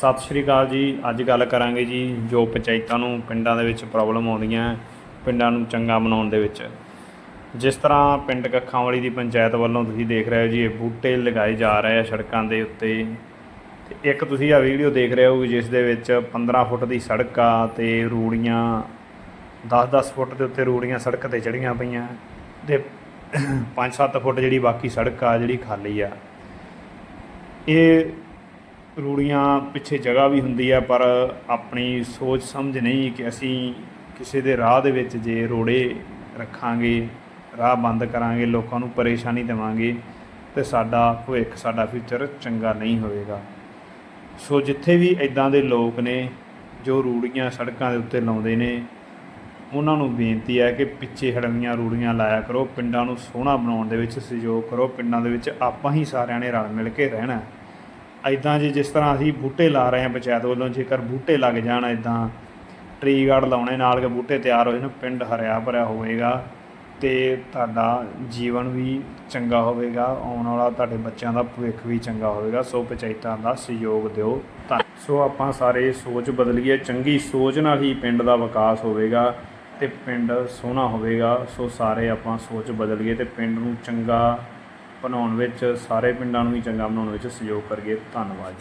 ਸਤਿ ਸ਼੍ਰੀ ਅਕਾਲ ਜੀ। ਅੱਜ ਗੱਲ ਕਰਾਂਗੇ ਜੀ ਜੋ ਪੰਚਾਇਤਾਂ ਨੂੰ ਪਿੰਡਾਂ ਦੇ ਵਿੱਚ ਪ੍ਰੋਬਲਮ ਆਉਂਦੀਆਂ, ਪਿੰਡਾਂ ਨੂੰ ਚੰਗਾ ਬਣਾਉਣ ਦੇ ਵਿੱਚ। ਜਿਸ ਤਰ੍ਹਾਂ ਪਿੰਡ ਕੱਖਾਂ ਵਾਲੀ ਦੀ ਪੰਚਾਇਤ ਵੱਲੋਂ ਤੁਸੀਂ ਦੇਖ ਰਹੇ ਹੋ ਜੀ, ਇਹ ਬੂਟੇ ਲਗਾਏ ਜਾ ਰਹੇ ਆ ਸੜਕਾਂ ਦੇ ਉੱਤੇ। ਤੇ ਇੱਕ ਤੁਸੀਂ ਆ ਵੀਡੀਓ ਦੇਖ ਰਹੇ ਹੋ ਜਿਸ ਦੇ ਵਿੱਚ 15 ਫੁੱਟ ਦੀ ਸੜਕ ਆ ਤੇ ਰੂੜੀਆਂ 10-10 ਫੁੱਟ ਦੇ ਉੱਤੇ ਰੂੜੀਆਂ ਸੜਕ ਤੇ ਚੜੀਆਂ ਪਈਆਂ ਤੇ 5-7 ਫੁੱਟ ਜਿਹੜੀ ਬਾਕੀ ਸੜਕ ਆ ਜਿਹੜੀ ਖਾਲੀ ਆ। ਇਹ ਰੂੜੀਆਂ ਪਿੱਛੇ ਜਗ੍ਹਾ ਵੀ ਹੁੰਦੀ ਹੈ ਪਰ ਆਪਣੀ ਸੋਚ ਸਮਝ ਨਹੀਂ ਕਿ ਅਸੀਂ ਕਿਸੇ ਦੇ ਰਾਹ ਦੇ ਵਿੱਚ ਜੇ ਰੋੜੇ ਰੱਖਾਂਗੇ, ਰਾਹ ਬੰਦ ਕਰਾਂਗੇ, ਲੋਕਾਂ ਨੂੰ ਪਰੇਸ਼ਾਨੀ ਦੇਵਾਂਗੇ, ਤੇ ਸਾਡਾ ਭਵਿੱਖ, ਸਾਡਾ ਫਿਊਚਰ ਚੰਗਾ ਨਹੀਂ ਹੋਵੇਗਾ। ਸੋ ਜਿੱਥੇ ਵੀ ਇਦਾਂ ਦੇ ਲੋਕ ਨੇ, ਜੋ ਰੂੜੀਆਂ ਸੜਕਾਂ ਦੇ ਉੱਤੇ ਲਾਉਂਦੇ ਨੇ, ਉਹਨਾਂ ਨੂੰ ਬੇਨਤੀ ਹੈ ਕਿ ਪਿੱਛੇ ਹੜਵੀਆਂ ਰੂੜੀਆਂ ਲਾਇਆ ਕਰੋ, ਪਿੰਡਾਂ ਨੂੰ ਸੋਹਣਾ ਬਣਾਉਣ ਦੇ ਵਿੱਚ ਸਹਿਯੋਗ ਕਰੋ, ਪਿੰਡਾਂ ਦੇ ਵਿੱਚ ਆਪਾਂ ਹੀ ਸਾਰਿਆਂ ਨੇ ਰਲ ਮਿਲ ਕੇ ਰਹਿਣਾ। ਐਦਾਂ ਜੇ ਜਿਸ ਤਰ੍ਹਾਂ ਅਸੀਂ ਬੂਟੇ ਲਾ ਰਹੇ ਹਾਂ ਪੰਚਾਇਤ ਵੱਲੋਂ, ਜੇਕਰ ਬੂਟੇ ਲੱਗ ਜਾਣ ਐਦਾਂ ਟਰੀ ਗਾਰਡ ਲਾਉਣੇ ਨਾਲ ਕੇ ਬੂਟੇ ਤਿਆਰ ਹੋ ਜਾਣ, ਪਿੰਡ ਹਰਿਆ ਭਰਿਆ ਹੋਵੇਗਾ ਤੇ ਤੁਹਾਡਾ ਜੀਵਨ ਵੀ ਚੰਗਾ ਹੋਵੇਗਾ, ਆਉਣ ਵਾਲਾ ਤੁਹਾਡੇ ਬੱਚਿਆਂ ਦਾ ਭਵਿੱਖ ਵੀ ਚੰਗਾ ਹੋਵੇਗਾ, ਸੋ ਪੰਚਾਇਤਾਂ ਦਾ ਸਹਿਯੋਗ ਦਿਓ, ਧੰਨ। ਸੋ ਆਪਾਂ ਸਾਰੇ ਸੋਚ ਬਦਲੀਏ, ਚੰਗੀ ਸੋਚ ਨਾਲ ਹੀ ਪਿੰਡ ਦਾ ਵਿਕਾਸ ਹੋਵੇਗਾ ਤੇ ਪਿੰਡ ਸੋਹਣਾ ਹੋਵੇਗਾ, ਸੋ ਸਾਰੇ ਆਪਾਂ ਸੋਚ ਬਦਲੀਏ ਤੇ ਪਿੰਡ ਨੂੰ ਚੰਗਾ ਬਣਾਉਣ ਵਿੱਚ ਸਾਰੇ ਪਿੰਡਾਂ ਨੂੰ ਵੀ ਚੰਗਾ ਬਣਾਉਣ ਵਿੱਚ ਸਹਿਯੋਗ ਕਰੀਏ ਧੰਨਵਾਦ ਜੀ।